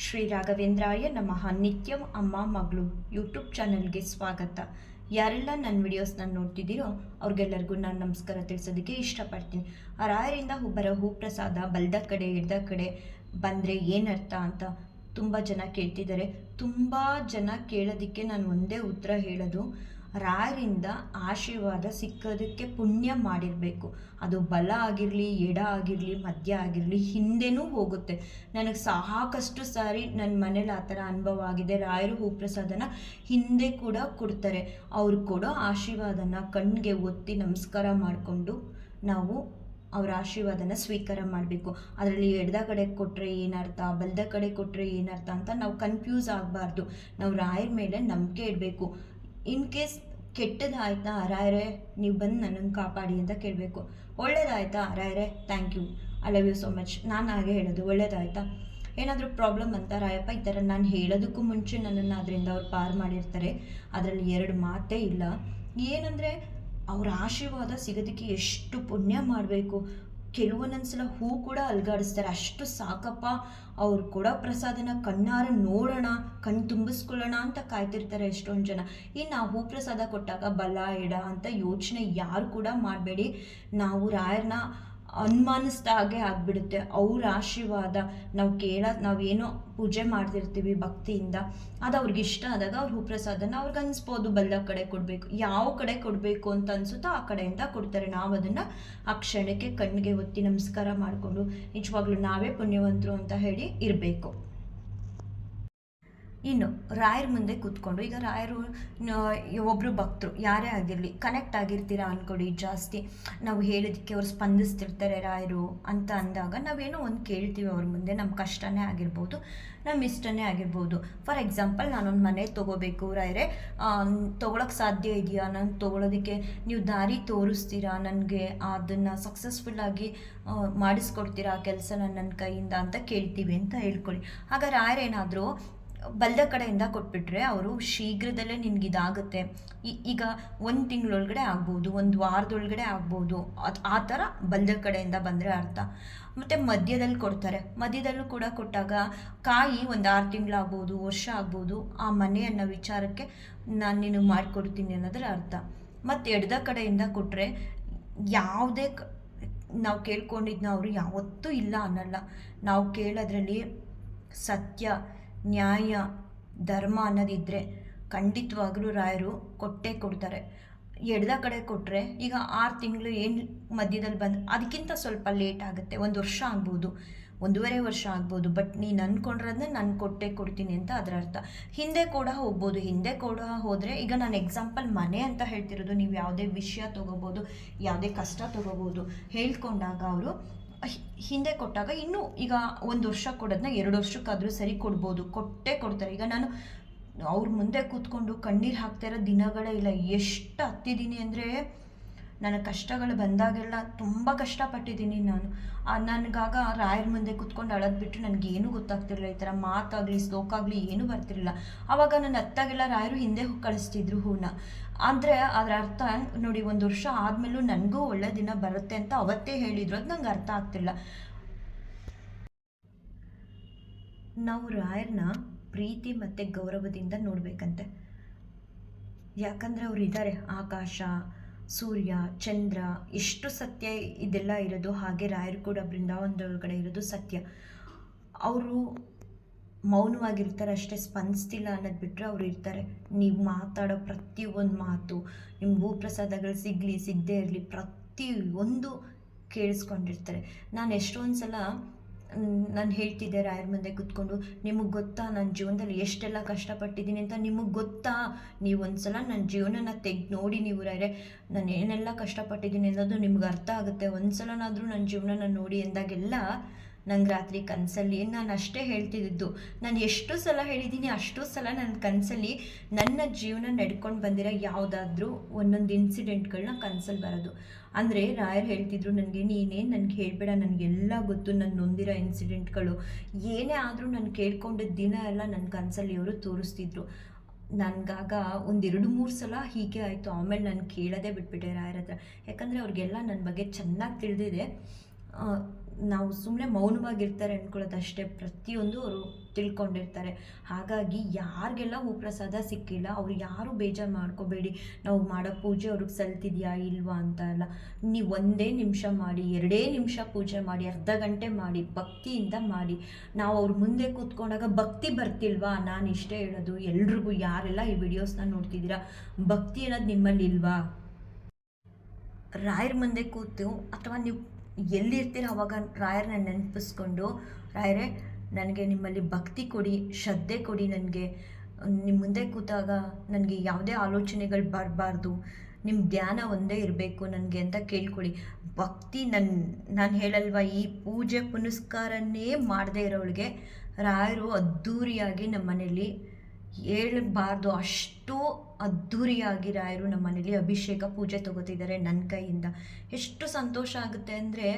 ಶ್ರೀ ರಾಘವೇಂದ್ರಾಯ ನಮಃ. ನಿತ್ಯಂ ಅಮ್ಮ ಮಗಳು ಯೂಟ್ಯೂಬ್ ಚಾನಲ್ಗೆ ಸ್ವಾಗತ. ಯಾರೆಲ್ಲ ನನ್ನ ವಿಡಿಯೋಸ್ನ ನೋಡ್ತಿದ್ದೀರೋ ಅವ್ರಿಗೆಲ್ಲರಿಗೂ ನಾನು ನಮಸ್ಕಾರ ತಿಳಿಸೋದಕ್ಕೆ ಇಷ್ಟಪಡ್ತೀನಿ. ಆ ರಾಯರಿಂದ ಹುಬ್ಬರ ಬರೋ ಹೂ ಪ್ರಸಾದ ಬಲ್ದ ಕಡೆ ಇಡ್ದ ಕಡೆ ಬಂದರೆ ಏನರ್ಥ ಅಂತ ತುಂಬ ಜನ ಕೇಳ್ತಿದ್ದಾರೆ. ತುಂಬ ಜನ ಕೇಳೋದಕ್ಕೆ ನಾನು ಒಂದೇ ಉತ್ತರ ಹೇಳೋದು ರಾಯರಿಂದ ಆಶೀರ್ವಾದ ಸಿಕ್ಕೋದಕ್ಕೆ ಪುಣ್ಯ ಮಾಡಿರಬೇಕು. ಅದು ಬಲ ಆಗಿರಲಿ, ಎಡ ಆಗಿರಲಿ, ಮಧ್ಯ ಆಗಿರಲಿ, ಹಿಂದೆನೂ ಹೋಗುತ್ತೆ. ನನಗೆ ಸಾಕಷ್ಟು ಸಾರಿ ನನ್ನ ಮನೇಲಿ ಆ ಥರ ಅನುಭವ ಆಗಿದೆ. ರಾಯರು ಹೂಪ್ರಸಾದನ ಹಿಂದೆ ಕೂಡ ಕೊಡ್ತಾರೆ. ಅವ್ರು ಕೊಡೋ ಆಶೀರ್ವಾದನ ಕಣ್ಣಿಗೆ ಒತ್ತಿ ನಮಸ್ಕಾರ ಮಾಡಿಕೊಂಡು ನಾವು ಅವರ ಆಶೀರ್ವಾದನ ಸ್ವೀಕಾರ ಮಾಡಬೇಕು. ಅದರಲ್ಲಿ ಎಡದ ಕಡೆ ಕೊಟ್ಟರೆ ಏನರ್ಥ ಬಲದ ಕಡೆ ಕೊಟ್ಟರೆ ಏನರ್ಥ ಅಂತ ನಾವು ಕನ್ಫ್ಯೂಸ್ ಆಗಬಾರ್ದು. ನಾವು ರಾಯರ ಮೇಲೆ ನಂಬಿಕೆ ಇಡಬೇಕು. ಇನ್ ಕೇಸ್ ಕೆಟ್ಟದಾಯ್ತಾ ರಾಯರೇ ನೀವು ಬಂದು ನನ್ನನ್ನು ಕಾಪಾಡಿ ಅಂತ ಕೇಳಬೇಕು. ಒಳ್ಳೇದಾಯ್ತಾ ರಾಯರೇ thank you. I love you so much ನಾನು ಹಾಗೆ ಹೇಳೋದು. ಒಳ್ಳೇದಾಯ್ತಾ? ಏನಾದರೂ ಪ್ರಾಬ್ಲಮ್ ಅಂತ ರಾಯಪ್ಪ? ಈ ಥರ ನಾನು ಹೇಳೋದಕ್ಕೂ ಮುಂಚೆ ನನ್ನನ್ನು ಅದರಿಂದ ಅವ್ರು ಪಾರು ಮಾಡಿರ್ತಾರೆ. ಅದರಲ್ಲಿ ಎರಡು ಮಾತೇ ಇಲ್ಲ. ಏನಂದರೆ ಅವ್ರ ಆಶೀರ್ವಾದ ಸಿಗೋದಕ್ಕೆ ಎಷ್ಟು ಪುಣ್ಯ ಮಾಡಬೇಕು. ಕೆಲವೊಂದೊಂದ್ಸಲ ಹೂ ಕೂಡ ಅಲ್ಗಾಡಿಸ್ತಾರೆ. ಅಷ್ಟು ಸಾಕಪ್ಪ. ಅವ್ರು ಕೊಡೋ ಪ್ರಸಾದನ ಕಣ್ಣಾರ ನೋಡೋಣ ಕಣ್ಣು ತುಂಬಿಸ್ಕೊಳ್ಳೋಣ ಅಂತ ಕಾಯ್ತಿರ್ತಾರೆ ಎಷ್ಟೊಂದು ಜನ. ಇನ್ನು ಆ ಹೂ ಪ್ರಸಾದ ಕೊಟ್ಟಾಗ ಬಲ, ಎಡ ಅಂತ ಯೋಚನೆ ಯಾರು ಕೂಡ ಮಾಡಬೇಡಿ. ನಾವು ರಾಯರನ್ನ ಅನುಮಾನಿಸ್ದ ಹಾಗೆ ಆಗಿಬಿಡುತ್ತೆ. ಅವ್ರ ಆಶೀರ್ವಾದ ನಾವು ಕೇಳ ಏನೋ ಪೂಜೆ ಮಾಡ್ತಿರ್ತೀವಿ ಭಕ್ತಿಯಿಂದ, ಅದು ಅವ್ರಿಗೆ ಇಷ್ಟ ಆದಾಗ ಅವ್ರ ಹೂಪ್ರಸಾದನ ಅವ್ರಿಗೆ ಅನಿಸ್ಬೋದು ಬಲ್ಲ ಕಡೆ ಕೊಡಬೇಕು. ಯಾವ ಕಡೆ ಕೊಡಬೇಕು ಅಂತ ಅನಿಸುತ್ತೋ ಆ ಕಡೆಯಿಂದ ಕೊಡ್ತಾರೆ. ನಾವು ಅದನ್ನು ಆ ಕ್ಷಣಕ್ಕೆ ಕಣ್ಣಿಗೆ ಒತ್ತಿ ನಮಸ್ಕಾರ ಮಾಡಿಕೊಂಡು ನಿಜವಾಗ್ಲೂ ನಾವೇ ಪುಣ್ಯವಂತರು ಅಂತ ಹೇಳಿ ಇರಬೇಕು. ಇನ್ನು ರಾಯರ ಮುಂದೆ ಕೂತ್ಕೊಂಡು, ಈಗ ರಾಯರು ಒಬ್ಬರು ಭಕ್ತರು, ಯಾರೇ ಆಗಿರಲಿ ಕನೆಕ್ಟ್ ಆಗಿರ್ತೀರಾ ಅಂದ್ಕೊಡಿ ಜಾಸ್ತಿ. ನಾವು ಹೇಳೋದಕ್ಕೆ ಅವ್ರು ಸ್ಪಂದಿಸ್ತಿರ್ತಾರೆ ರಾಯರು ಅಂತ ಅಂದಾಗ ನಾವೇನೋ ಒಂದು ಕೇಳ್ತೀವಿ ಅವ್ರ ಮುಂದೆ ನಮ್ಮ ಕಷ್ಟನೇ ಆಗಿರ್ಬೋದು ನಮ್ಮ ಇಷ್ಟನೇ ಆಗಿರ್ಬೋದು. ಫಾರ್ ಎಕ್ಸಾಂಪಲ್ ನಾನೊಂದು ಮನೆ ತೊಗೋಬೇಕು ರಾಯರೇ ತೊಗೊಳಕ್ಕೆ ಸಾಧ್ಯ ಇದೆಯಾ? ನಾನು ತೊಗೊಳೋದಕ್ಕೆ ನೀವು ದಾರಿ ತೋರಿಸ್ತೀರಾ ನನಗೆ? ಅದನ್ನು ಸಕ್ಸಸ್ಫುಲ್ಲಾಗಿ ಮಾಡಿಸ್ಕೊಡ್ತೀರಾ ಆ ಕೆಲಸನ ನನ್ನ ಕೈಯಿಂದ ಅಂತ ಕೇಳ್ತೀವಿ ಅಂತ ಹೇಳ್ಕೊಳ್ಳಿ. ಆಗ ರಾಯರೇನಾದರೂ ಬಲ್ದ ಕಡೆಯಿಂದ ಕೊಟ್ಬಿಟ್ರೆ ಅವರು ಶೀಘ್ರದಲ್ಲೇ ನಿನ್ಗೆ ಇದಾಗುತ್ತೆ. ಈಗ ಒಂದು ತಿಂಗಳೊಳಗಡೆ ಆಗ್ಬೋದು, ಒಂದು ವಾರದೊಳಗಡೆ ಆಗ್ಬೋದು. ಆ ಥರ ಬಲ್ದ ಕಡೆಯಿಂದ ಬಂದರೆ ಅರ್ಥ. ಮತ್ತು ಮಧ್ಯದಲ್ಲಿ ಕೊಡ್ತಾರೆ. ಮಧ್ಯದಲ್ಲೂ ಕೂಡ ಕೊಟ್ಟಾಗ ಕಾಯಿ ಒಂದು ಆರು ತಿಂಗಳಾಗ್ಬೋದು, ವರ್ಷ ಆಗ್ಬೋದು. ಆ ಮನೆಯನ್ನು ವಿಚಾರಕ್ಕೆ ನಾನು ನೀನು ಮಾಡಿಕೊಡ್ತೀನಿ ಅನ್ನೋದ್ರ ಅರ್ಥ. ಮತ್ತು ಎಡದ ಕಡೆಯಿಂದ ಕೊಟ್ಟರೆ ಯಾವುದೇ ನಾವು ಕೇಳ್ಕೊಂಡಿದ್ನ ಅವರು ಯಾವತ್ತೂ ಇಲ್ಲ ಅನ್ನಲ್ಲ. ನಾವು ಕೇಳೋದ್ರಲ್ಲಿ ಸತ್ಯ ನ್ಯಾಯ, ಧರ್ಮ ಅನ್ನೋದಿದ್ದರೆ ಖಂಡಿತವಾಗ್ಲೂ ರಾಯರು ಕೊಟ್ಟೇ ಕೊಡ್ತಾರೆ. ಎಡ್ದ ಕಡೆ ಕೊಟ್ಟರೆ ಈಗ ಆರು ತಿಂಗಳು ಏನು ಮಧ್ಯದಲ್ಲಿ ಬಂದು, ಅದಕ್ಕಿಂತ ಸ್ವಲ್ಪ ಲೇಟ್ ಆಗುತ್ತೆ. ಒಂದು ವರ್ಷ ಆಗ್ಬೋದು, ಒಂದೂವರೆ ವರ್ಷ ಆಗ್ಬೋದು ಬಟ್ ನೀನು ಅಂದ್ಕೊಂಡಿರೋದನ್ನ ನಾನು ಕೊಟ್ಟೆ ಕೊಡ್ತೀನಿ ಅಂತ ಅದರ ಅರ್ಥ. ಹಿಂದೆ ಕೂಡ ಹೋಗ್ಬೋದು, ಹಿಂದೆ ಕೂಡ ಹೋದರೆ ಈಗ ನಾನು ಎಕ್ಸಾಂಪಲ್ ಮನೆ ಅಂತ ಹೇಳ್ತಿರೋದು, ನೀವು ಯಾವುದೇ ವಿಷಯ ತೊಗೋಬೋದು, ಯಾವುದೇ ಕಷ್ಟ ತೊಗೋಬೋದು, ಹೇಳ್ಕೊಂಡಾಗ ಅವರು ಹಿಂದೆ ಕೊಟ್ಟಾಗ ಇನ್ನೂ ಈಗ ಒಂದು ವರ್ಷ ಕೊಡೋದನ್ನ ಎರಡು ವರ್ಷಕ್ಕಾದರೂ ಸರಿ ಕೊಡ್ಬೋದು. ಕೊಟ್ಟೇ ಕೊಡ್ತಾರೆ. ಈಗ ನಾನು ಅವ್ರ ಮುಂದೆ ಕೂತ್ಕೊಂಡು ಕಣ್ಣೀರು ಹಾಕ್ತಾ ಇರೋ ದಿನಗಳೇ ಇಲ್ಲ. ಎಷ್ಟು ಹತ್ತಿದ್ದೀನಿ ಅಂದರೆ ನನ್ನ ಕಷ್ಟಗಳು ಬಂದಾಗೆಲ್ಲ ತುಂಬ ಕಷ್ಟಪಟ್ಟಿದ್ದೀನಿ ನಾನು. ನನಗಾಗ ರಾಯರ ಮುಂದೆ ಕುತ್ಕೊಂಡು ಅಳೋದು ಬಿಟ್ಟು ನನಗೇನು ಗೊತ್ತಾಗ್ತಿರಲಿಲ್ಲ. ಈ ಥರ ಮಾತಾಗಲಿ ಸ್ಲೋಕಾಗಲಿ ಏನೂ ಬರ್ತಿರಲಿಲ್ಲ. ಆವಾಗ ನನ್ನ ಅತ್ತಾಗೆಲ್ಲ ರಾಯರು ಹಿಂದೆ ಕಳಿಸ್ತಿದ್ರು ಹೂನ ಆದರೆ ಅದರ ಅರ್ಥ ನೋಡಿ, ಒಂದು ವರ್ಷ ಆದಮೇಲೂ ನನಗೂ ಒಳ್ಳೆ ದಿನ ಬರುತ್ತೆ ಅಂತ ಅವತ್ತೇ ಹೇಳಿದ್ರು. ಅದು ನಂಗೆ ಅರ್ಥ ಆಗ್ತಿಲ್ಲ. ನಾವು ರಾಯರನ್ನ ಪ್ರೀತಿ ಮತ್ತು ಗೌರವದಿಂದ ನೋಡಬೇಕಂತೆ. ಯಾಕಂದರೆ ಅವರು ಇದ್ದಾರೆ ಆಕಾಶ ಸೂರ್ಯ, ಚಂದ್ರ, ಎಷ್ಟು ಸತ್ಯ ಇದೆಲ್ಲ ಇರೋದು, ಹಾಗೆ ರಾಯರು ಕೂಡ ಬೃಂದಾವನದೊಳಗಡೆ ಇರೋದು ಸತ್ಯ. ಅವರು ಮೌನವಾಗಿರ್ತಾರೆ, ಅಷ್ಟೇ ಸ್ಪಂದಿಸ್ತಿಲ್ಲ ಅನ್ನೋದು ಬಿಟ್ಟರೆ ಅವರು ಇರ್ತಾರೆ. ನೀವು ಮಾತಾಡೋ ಪ್ರತಿಯೊಂದು ಮಾತು ನಿಮ್ಮ ಭೂಪ್ರಸಾದಗಳು ಸಿಗಲಿ, ಸಿಗದೇ ಇರಲಿ ಪ್ರತಿ ಒಂದು ಕೇಳಿಸ್ಕೊಂಡಿರ್ತಾರೆ. ನಾನು ಎಷ್ಟೊಂದು ಸಲ ನಾನು ಹೇಳ್ತಿದ್ದೆ ರಾಯರ ಮುಂದೆ ಕೂತ್ಕೊಂಡು, ನಿಮಗೆ ಗೊತ್ತಾ ನನ್ನ ಜೀವನದಲ್ಲಿ ಎಷ್ಟೆಲ್ಲ ಕಷ್ಟಪಟ್ಟಿದ್ದೀನಿ ಅಂತ ನಿಮಗೆ ಗೊತ್ತಾ? ನೀವು ಒಂದು ಸಲ ನನ್ನ ಜೀವನನ ತೆಗ್ದು ನೋಡಿ ನೀವು ರಾಯರೆ. ನಾನು ಏನೆಲ್ಲ ಕಷ್ಟಪಟ್ಟಿದ್ದೀನಿ ಅನ್ನೋದು ನಿಮ್ಗೆ ಅರ್ಥ ಆಗುತ್ತೆ. ಒಂದು ಸಲನಾದರೂ ನನ್ನ ಜೀವನನ ನೋಡಿ ಎಂದಾಗೆಲ್ಲ ನಂಗೆ ರಾತ್ರಿ ಕನಸಲ್ಲಿ, ನಾನು ಅಷ್ಟೇ ಹೇಳ್ತಿದ್ದು ನಾನು ಎಷ್ಟು ಸಲ ಹೇಳಿದ್ದೀನಿ ಅಷ್ಟು ಸಲ ನನ್ನ ಕನಸಲ್ಲಿ ನನ್ನ ಜೀವನ ನಡ್ಕೊಂಡು ಬಂದಿರೋ ಯಾವುದಾದ್ರೂ ಒಂದೊಂದು ಇನ್ಸಿಡೆಂಟ್ಗಳನ್ನ ಕನಸಲ್ಲಿ ಬರೋದು. ಅಂದರೆ ರಾಯರ್ ಹೇಳ್ತಿದ್ರು ನನಗೆ, ನೀನೇನು ನನಗೆ ಹೇಳಬೇಡ, ನನಗೆಲ್ಲ ಗೊತ್ತು ನನ್ನ ನೊಂದಿರೋ ಇನ್ಸಿಡೆಂಟ್ಗಳು ಏನೇ ಆದರೂ ನಾನು ಕೇಳ್ಕೊಂಡಿದ್ದ ದಿನ ಎಲ್ಲ ನನ್ನ ಕನಸಲ್ಲಿ ಅವರು ತೋರಿಸ್ತಿದ್ರು. ನನಗಾಗ ಒಂದೆರಡು ಮೂರು ಸಲ ಹೀಗೆ ಆಯಿತು. ಆಮೇಲೆ ನಾನು ಕೇಳೋದೇ ಬಿಟ್ಬಿಟ್ಟೆ ರಾಯರ ಹತ್ರ. ಯಾಕಂದರೆ ಅವ್ರಿಗೆಲ್ಲ ನನ್ನ ಬಗ್ಗೆ ಚೆನ್ನಾಗಿ ತಿಳಿದಿದೆ. ನಾವು ಸುಮ್ಮನೆ ಮೌನವಾಗಿರ್ತಾರೆ ಅಂದ್ಕೊಳ್ಳೋದಷ್ಟೇ ಪ್ರತಿಯೊಂದು ಅವರು ತಿಳ್ಕೊಂಡಿರ್ತಾರೆ. ಹಾಗಾಗಿ ಯಾರಿಗೆಲ್ಲ ಹೂಪ್ರಸಾದ ಸಿಕ್ಕಿಲ್ಲ, ಅವ್ರು ಯಾರು ಬೇಜಾರು ಮಾಡ್ಕೋಬೇಡಿ. ನಾವು ಮಾಡೋ ಪೂಜೆ ಅವ್ರಿಗೆ ಸಲ್ತಿದೆಯಾ ಇಲ್ವಾ ಅಂತ ಅಲ್ಲ ನೀವು ಒಂದೇ ನಿಮಿಷ ಮಾಡಿ, ಎರಡೇ ನಿಮಿಷ ಪೂಜೆ ಮಾಡಿ, ಅರ್ಧ ಗಂಟೆ ಮಾಡಿ, ಭಕ್ತಿಯಿಂದ ಮಾಡಿ. ನಾವು ಅವ್ರ ಮುಂದೆ ಕೂತ್ಕೊಂಡಾಗ ಭಕ್ತಿ ಬರ್ತಿಲ್ವಾ? ನಾನು ಇಷ್ಟೇ ಹೇಳೋದು. ಎಲ್ರಿಗೂ ಯಾರೆಲ್ಲ ಈ ವಿಡಿಯೋಸ್ನ ನೋಡ್ತಿದ್ದೀರಾ, ಭಕ್ತಿ ಅನ್ನೋದು ನಿಮ್ಮಲ್ಲಿ ಇಲ್ವಾ ರಾಯರ ಮುಂದೆ ಕೂತು ಅಥವಾ ನೀವು ಎಲ್ಲಿರ್ತೀರ ಅವಾಗ ರಾಯರನ್ನ ನೆನಪಿಸ್ಕೊಂಡು, ರಾಯರೇ, ನನಗೆ ನಿಮ್ಮಲ್ಲಿ ಭಕ್ತಿ ಕೊಡಿ, ಶ್ರದ್ಧೆ ಕೊಡಿ ನನಗೆ. ನಿಮ್ಮ ಮುಂದೆ ಕೂತಾಗ ನನಗೆ ಯಾವುದೇ ಆಲೋಚನೆಗಳು ಬರಬಾರ್ದು. ನಿಮ್ಮ ಧ್ಯಾನ ಒಂದೇ ಇರಬೇಕು ನನಗೆ ಅಂತ ಕೇಳ್ಕೊಳ್ಳಿ. ಭಕ್ತಿ ನನ್ನ ನಾನು ಹೇಳಲ್ವ, ಈ ಪೂಜೆ ಪುನಸ್ಕಾರನೇ ಮಾಡದೇ ಇರೋಳಿಗೆ ರಾಯರು ಅದ್ಧೂರಿಯಾಗಿ ನಮ್ಮ ಮನೇಲಿ ಹೇಳಬಾರ್ದು. ಅಷ್ಟು ಅದ್ಧೂರಿಯಾಗಿ ರಾಯರು ನಮ್ಮ ಮನೇಲಿ ಅಭಿಷೇಕ, ಪೂಜೆ ತಗೋತಿದ್ದಾರೆ ನನ್ನ ಕೈಯಿಂದ. ಎಷ್ಟು ಸಂತೋಷ ಆಗುತ್ತೆ ಅಂದರೆ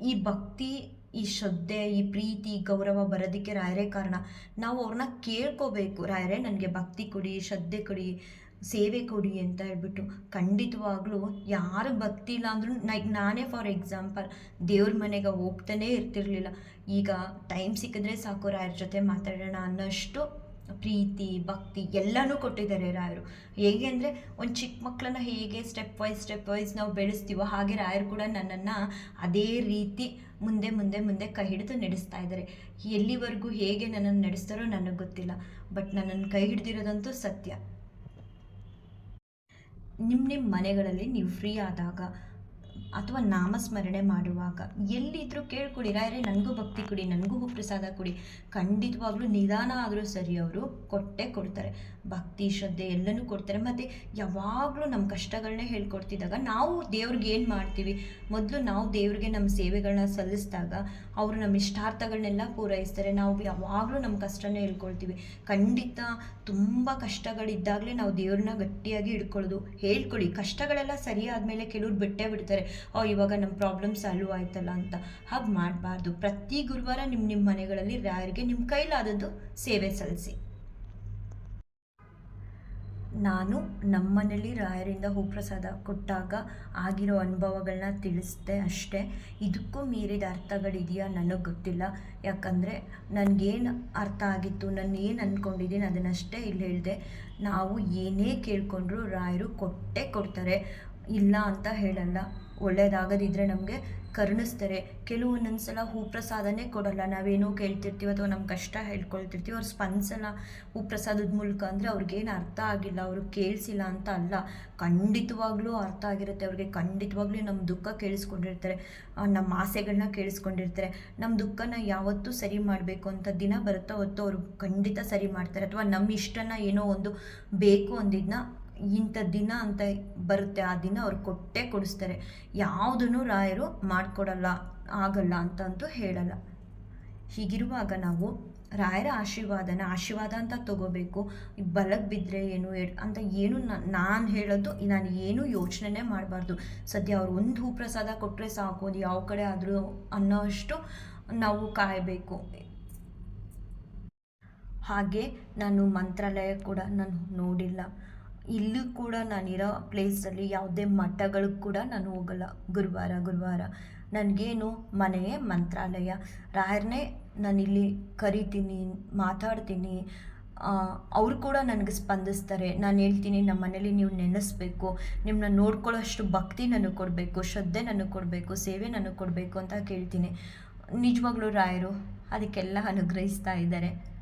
ಈ ಭಕ್ತಿ, ಈ ಶ್ರದ್ಧೆ, ಈ ಪ್ರೀತಿ ಗೌರವ ಬರೋದಕ್ಕೆ ರಾಯರೇ ಕಾರಣ. ನಾವು ಅವ್ರನ್ನ ಕೇಳ್ಕೋಬೇಕು. ರಾಯರೇ, ನನಗೆ ಭಕ್ತಿ ಕೊಡಿ, ಶ್ರದ್ಧೆ ಕೊಡಿ. ಸೇವೆ ಕೊಡಿ ಅಂತ ಹೇಳ್ಬಿಟ್ಟು ಖಂಡಿತವಾಗ್ಲೂ ಯಾರು ಭಕ್ತಿ ಇಲ್ಲ ಅಂದ್ರೂ ನೈಕ್ ನಾನೇ ಫಾರ್ ಎಕ್ಸಾಂಪಲ್ ದೇವ್ರ ಮನೆಗೆ ಹೋಗ್ತಾನೇ ಇರ್ತಿರ್ಲಿಲ್ಲ. ಈಗ ಟೈಮ್ ಸಿಕ್ಕಿದ್ರೆ ಸಾಕು ರಾಯರ ಜೊತೆ ಮಾತಾಡೋಣ ಅನ್ನೋಷ್ಟು ಪ್ರೀತಿ, ಭಕ್ತಿ ಎಲ್ಲನೂ ಕೊಟ್ಟಿದ್ದಾರೆ ರಾಯರು. ಹೇಗೆ ಅಂದರೆ ಒಂದು ಚಿಕ್ಕ ಮಕ್ಕಳನ್ನ ಹೇಗೆ ಸ್ಟೆಪ್ ವೈಸ್ ಸ್ಟೆಪ್ ವೈಸ್ ನಾವು ಬೆಳೆಸ್ತೀವೋ ಹಾಗೆ ರಾಯರು ಕೂಡ ನನ್ನನ್ನು ಅದೇ ರೀತಿ ಮುಂದೆ ಮುಂದೆ ಮುಂದೆ ಕೈ ಹಿಡಿದು ನಡೆಸ್ತಾ ಇದ್ದಾರೆ. ಎಲ್ಲಿವರೆಗೂ ಹೇಗೆ ನನ್ನನ್ನು ನಡೆಸ್ತಾರೋ ನನಗೆ ಗೊತ್ತಿಲ್ಲ. ಬಟ್ ನನ್ನನ್ನು ಕೈ ಹಿಡ್ದಿರೋದಂತೂ ಸತ್ಯ. ನಿಮ್ಮ ನಿಮ್ಮ ಮನೆಗಳಲ್ಲಿ ನೀವು ಫ್ರೀ ಆದಾಗ ಅಥವಾ ನಾಮಸ್ಮರಣೆ ಮಾಡುವಾಗ ಎಲ್ಲಿದ್ದರೂ ಕೇಳ್ಕೊಡಿ, ರಾಯರೇ, ನನಗೂ ಭಕ್ತಿ ಕೊಡಿ, ನನಗೂ ಪ್ರಸಾದ ಕೊಡಿ. ಖಂಡಿತವಾಗ್ಲೂ ನಿಧಾನ ಆದರೂ ಸರಿ ಅವರು ಕೊಟ್ಟೆ ಕೊಡ್ತಾರೆ. ಭಕ್ತಿ, ಶ್ರದ್ಧೆ ಎಲ್ಲನೂ ಕೊಡ್ತಾರೆ. ಮತ್ತು ಯಾವಾಗಲೂ ನಮ್ಮ ಕಷ್ಟಗಳನ್ನ ಹೇಳ್ಕೊಡ್ತಿದ್ದಾಗ ನಾವು ದೇವ್ರಿಗೆ ಏನು ಮಾಡ್ತೀವಿ? ಮೊದಲು ನಾವು ದೇವ್ರಿಗೆ ನಮ್ಮ ಸೇವೆಗಳನ್ನ ಸಲ್ಲಿಸಿದಾಗ ಅವರು ನಮ್ಮ ಇಷ್ಟಾರ್ಥಗಳನ್ನೆಲ್ಲ ಪೂರೈಸ್ತಾರೆ. ನಾವು ಯಾವಾಗಲೂ ನಮ್ಮ ಕಷ್ಟನೇ ಹೇಳ್ಕೊಳ್ತೀವಿ. ಖಂಡಿತ ತುಂಬ ಕಷ್ಟಗಳಿದ್ದಾಗಲೇ ನಾವು ದೇವ್ರನ್ನ ಗಟ್ಟಿಯಾಗಿ ಹಿಡ್ಕೊಳ್ಳೋದು ಹೇಳ್ಕೊಳ್ಳಿ ಕಷ್ಟಗಳೆಲ್ಲ ಸರಿ ಮೇಲೆ ಕೆಲವ್ರು ಬಿಟ್ಟೇ ಬಿಡ್ತಾರೆ. ಓ, ಇವಾಗ ನಮ್ಮ ಪ್ರಾಬ್ಲಮ್ ಸಾಲ್ವ್ ಆಯ್ತಲ್ಲ ಅಂತ. ಹಾಗೆ ಮಾಡಬಾರ್ದು. ಪ್ರತಿ ಗುರುವಾರ ನಿಮ್ಮ ನಿಮ್ಮ ಮನೆಗಳಲ್ಲಿ ಯಾರಿಗೆ ನಿಮ್ಮ ಕೈಲಾದದ್ದು ಸೇವೆ ಸಲ್ಲಿಸಿ. ನಾನು ನಮ್ಮನೇಲಿ ರಾಯರಿಂದ ಹೂಪ್ರಸಾದ ಕೊಟ್ಟಾಗ ಆಗಿರೋ ಅನುಭವಗಳನ್ನ ತಿಳಿಸ್ದೆ ಅಷ್ಟೇ. ಇದಕ್ಕೂ ಮೀರಿದ ಅರ್ಥಗಳಿದೆಯಾ ನನಗೆ ಗೊತ್ತಿಲ್ಲ. ಯಾಕಂದರೆ ನನಗೇನು ಅರ್ಥ ಆಗಿತ್ತು ನಾನು ಏನು ಅಂದ್ಕೊಂಡಿದ್ದೀನಿ ಅದನ್ನಷ್ಟೇ ಇಲ್ಲಿ ಹೇಳಿದೆ. ನಾವು ಏನೇ ಕೇಳಿಕೊಂಡ್ರು ರಾಯರು ಕೊಟ್ಟೇ ಕೊಡ್ತಾರೆ. ಇಲ್ಲ ಅಂತ ಹೇಳಲ್ಲ. ಒಳ್ಳೆಯದಾಗದಿದ್ದರೆ ನಮಗೆ ಕರುಣಿಸ್ತಾರೆ. ಕೆಲವೊಂದೊಂದು ಸಲ ಹೂಪ್ರಸಾದನೇ ಕೊಡಲ್ಲ. ನಾವೇನೋ ಕೇಳ್ತಿರ್ತೀವಿ ಅಥವಾ ನಮ್ಮ ಕಷ್ಟ ಹೇಳ್ಕೊಳ್ತಿರ್ತೀವಿ. ಅವ್ರು ಸ್ಪಂದಿಸಲ್ಲ ಹೂಪ್ರಸಾದದ ಮೂಲಕ ಅಂದರೆ ಅವ್ರಿಗೇನು ಅರ್ಥ ಆಗಿಲ್ಲ. ಅವರು ಕೇಳಿಸಿಲ್ಲ ಅಂತ ಅಲ್ಲ. ಖಂಡಿತವಾಗ್ಲೂ ಅರ್ಥ ಆಗಿರುತ್ತೆ. ಅವ್ರಿಗೆ ಖಂಡಿತವಾಗ್ಲೂ ನಮ್ಮ ದುಃಖ ಕೇಳಿಸ್ಕೊಂಡಿರ್ತಾರೆ. ನಮ್ಮ ಆಸೆಗಳನ್ನ ಕೇಳಿಸ್ಕೊಂಡಿರ್ತಾರೆ. ನಮ್ಮ ದುಃಖನ ಯಾವತ್ತೂ ಸರಿ ಮಾಡಬೇಕು ಅಂತ ದಿನ ಬರುತ್ತೋ ಹೊತ್ತು ಅವರು ಖಂಡಿತ ಸರಿ ಮಾಡ್ತಾರೆ. ಅಥವಾ ನಮ್ಮ ಇಷ್ಟನ ಏನೋ ಒಂದು ಬೇಕು ಅಂದಿದ್ದನ್ನ ಇಂಥ ದಿನ ಅಂತ ಬರುತ್ತೆ, ಆ ದಿನ ಅವ್ರು ಕೊಟ್ಟೇ ಕೊಡಿಸ್ತಾರೆ. ಯಾವುದನ್ನು ರಾಯರು ಮಾಡಿಕೊಡಲ್ಲ, ಆಗಲ್ಲ ಅಂತಂತೂ ಹೇಳಲ್ಲ. ಹೀಗಿರುವಾಗ ನಾವು ರಾಯರ ಆಶೀರ್ವಾದನ, ಆಶೀರ್ವಾದ ಅಂತ ತಗೋಬೇಕು ಬಲಕ್ಕೆ ಬಿದ್ದರೆ ಏನು ಅಂತ ಏನು ನಾನು ಹೇಳೋದು, ನಾನು ಏನು ಯೋಚನೆ ಮಾಡಬಾರ್ದು. ಸದ್ಯ ಅವ್ರು ಒಂದು ಹೂ ಪ್ರಸಾದ ಕೊಟ್ಟರೆ ಸಾಕು, ಅದು ಯಾವ ಕಡೆ ಆದರೂ ಅನ್ನೋ ಅಷ್ಟು ನಾವು ಕಾಯಬೇಕು. ಹಾಗೆ ನಾನು ಮಂತ್ರಾಲಯ ಕೂಡ ನಾನು ನೋಡಿಲ್ಲ. ಇಲ್ಲೂ ಕೂಡ ನಾನಿರೋ ಪ್ಲೇಸಲ್ಲಿ ಯಾವುದೇ ಮಠಗಳಿಗೆ ಕೂಡ ನಾನು ಹೋಗಲ್ಲ. ಗುರುವಾರ ಗುರುವಾರ. ನನಗೇನು ಮನೆಯೇ ಮಂತ್ರಾಲಯ. ರಾಯರನ್ನೇ ನಾನಿಲ್ಲಿ ಕರಿತೀನಿ, ಮಾತಾಡ್ತೀನಿ. ಅವರು ಕೂಡ ನನಗೆ ಸ್ಪಂದಿಸ್ತಾರೆ. ನಾನು ಹೇಳ್ತೀನಿ, ನಮ್ಮ ಮನೇಲಿ ನೀವು ನೆನೆಸ್ಬೇಕು. ನಿಮ್ಮನ್ನ ನೋಡ್ಕೊಳ್ಳೋಷ್ಟು ಭಕ್ತಿ ನನಗೆ ಕೊಡಬೇಕು, ಶ್ರದ್ಧೆ ನನಗೆ ಕೊಡಬೇಕು, ಸೇವೆ ನನಗೆ ಕೊಡಬೇಕು ಅಂತ ಕೇಳ್ತೀನಿ. ನಿಜವಾಗ್ಲೂ ರಾಯರು ಅದಕ್ಕೆಲ್ಲ ಅನುಗ್ರಹಿಸ್ತಾ ಇದ್ದಾರೆ.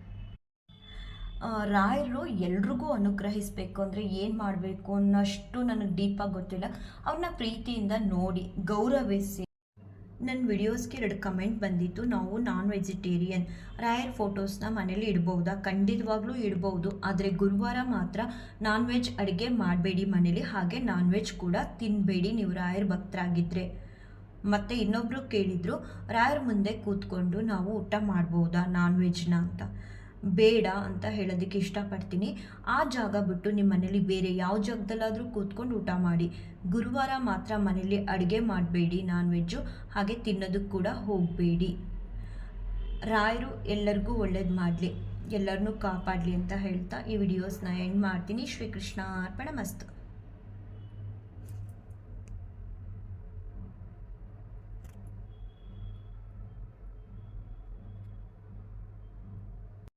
ರಾಯರು ಎಲ್ರಿಗೂ ಅನುಗ್ರಹಿಸಬೇಕು ಅಂದರೆ ಏನು ಮಾಡಬೇಕು ಅನ್ನೋಷ್ಟು ನನಗೆ ಡೀಪಾಗಿ ಗೊತ್ತಿಲ್ಲ. ಅವ್ರನ್ನ ಪ್ರೀತಿಯಿಂದ ನೋಡಿ, ಗೌರವಿಸಿ. ನನ್ನ ವಿಡಿಯೋಸ್ಗೆ ಎರಡು ಕಮೆಂಟ್ ಬಂದಿತ್ತು. ನಾವು ನಾನ್ ವೆಜಿಟೇರಿಯನ್ ರಾಯರ್ ಫೋಟೋಸ್ನ ಮನೇಲಿ ಇಡ್ಬೋದಾ? ಖಂಡಿತವಾಗ್ಲೂ ಇಡ್ಬೋದು. ಆದರೆ ಗುರುವಾರ ಮಾತ್ರ ನಾನ್ ವೆಜ್ ಅಡುಗೆ ಮಾಡಬೇಡಿ ಮನೇಲಿ. ಹಾಗೆ ನಾನ್ ವೆಜ್ ಕೂಡ ತಿನ್ನಬೇಡಿ ನೀವು ರಾಯರ್ ಭಕ್ತರಾಗಿದ್ದರೆ ಮತ್ತು ಇನ್ನೊಬ್ಬರು ಕೇಳಿದರು, ರಾಯರ್ ಮುಂದೆ ಕೂತ್ಕೊಂಡು ನಾವು ಊಟ ಮಾಡ್ಬೋದಾ ನಾನ್ ವೆಜ್ನ ಅಂತ. ಬೇಡ ಅಂತ ಹೇಳೋದಕ್ಕೆ ಇಷ್ಟಪಡ್ತೀನಿ. ಆ ಜಾಗ ಬಿಟ್ಟು ನಿಮ್ಮ ಮನೇಲಿ ಬೇರೆ ಯಾವ ಜಾಗದಲ್ಲಾದರೂ ಕೂತ್ಕೊಂಡು ಊಟ ಮಾಡಿ. ಗುರುವಾರ ಮಾತ್ರ ಮನೇಲಿ ಅಡುಗೆ ಮಾಡಬೇಡಿ ನಾನ್ ವೆಜ್ಜು ಹಾಗೆ ತಿನ್ನೋದಕ್ಕೆ ಕೂಡ ಹೋಗಬೇಡಿ. ರಾಯರು ಎಲ್ಲರಿಗೂ ಒಳ್ಳೇದು ಮಾಡಲಿ. ಎಲ್ಲರನ್ನೂ ಕಾಪಾಡಲಿ ಅಂತ ಹೇಳ್ತಾ ಈ ವಿಡಿಯೋಸ್ನ ಎಂಡ್ ಮಾಡ್ತೀನಿ. ಶ್ರೀಕೃಷ್ಣ ಅರ್ಪಣ ಮಸ್ತು.